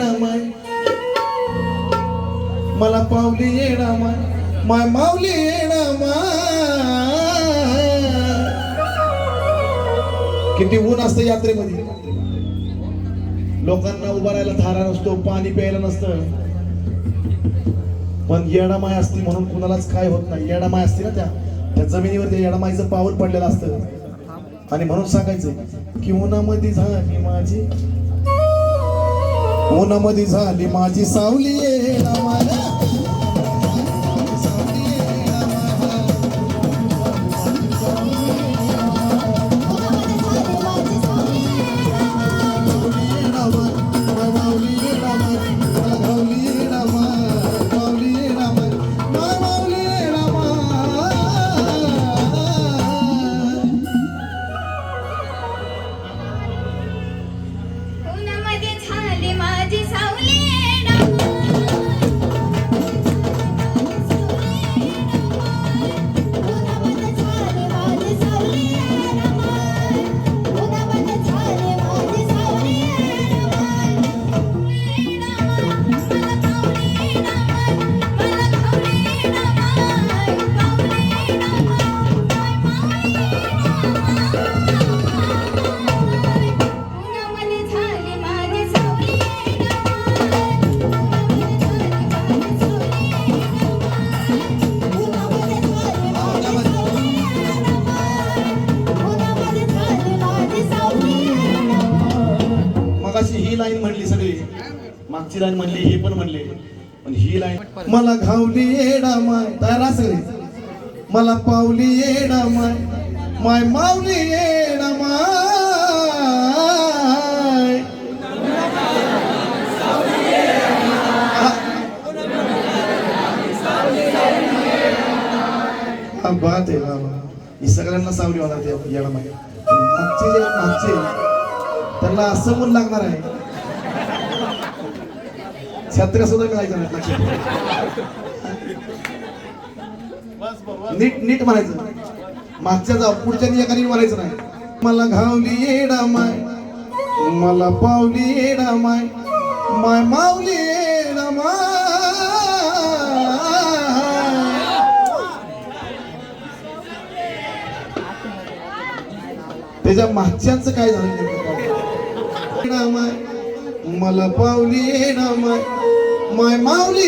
माय मला पावली येणा माय माय माऊली येणा माय किती ऊन असतं यात्रेमध्ये. लोकांना उभा राहायला थारा नसतो पाणी प्यायला नसतं. पण येडामाय असती म्हणून कुणालाच काय होत नाही. येडामाय असती ना त्या. त्या जमिनीवर त्या येडामाईचं पाऊल पडलेलं असतं. आणि म्हणून सांगायचं की उन्हामध्ये झाली माझी उन्हामध्ये झाली माझी सावली आहे सावली मगाशी ही लाईन म्हणली सगळी. मागची लाईन म्हणली ही पण म्हणली. पण ही लाईन मला घावली येडा माय तयार सगळी. मला पावली येडा माय माय मावली येडा माय. बात आहे बाबा ही सगळ्यांना सावली होणार ते येडा माय. मागचे जे मागचे त्यांना असं मूल लागणार आहे. छत्र सुद्धा मिळायचं नाही लक्षात. नीट नीट म्हणायचं. मागच्या पुढच्या एकाने म्हणायचं नाही. मला घावली येडा माय. मला पावली येडा माय. माय मावली येडा माय. त्याच्या मागच्यांचं काय झालं रामाय. मला पावली रामाय. माय माय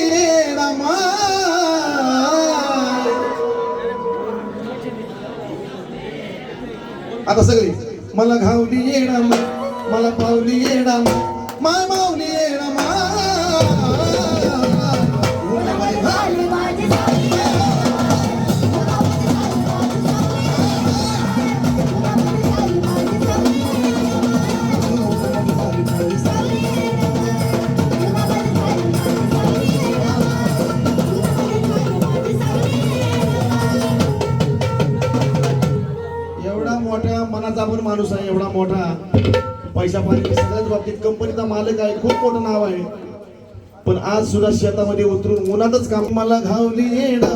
रामाय. आता सगळी मला घावली ये माय मला पावली ये माय माय मोठा मनाचा पण माणूस आहे एवढा मोठा. पैसा पाणी सगळ्याच बाबतीत. कंपनीचा मालक आहे खूप मोठं नाव आहे. पण आज सुद्धा शेतामध्ये उतरून उन्हातच काम मला घावली येडा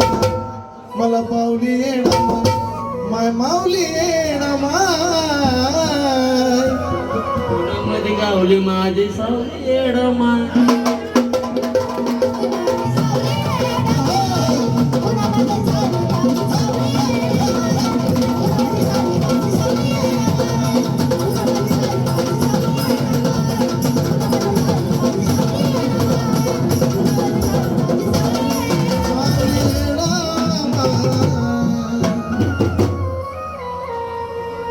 मला पावली येडा माय मावली येडा माय गावली माझी सावली येडमाय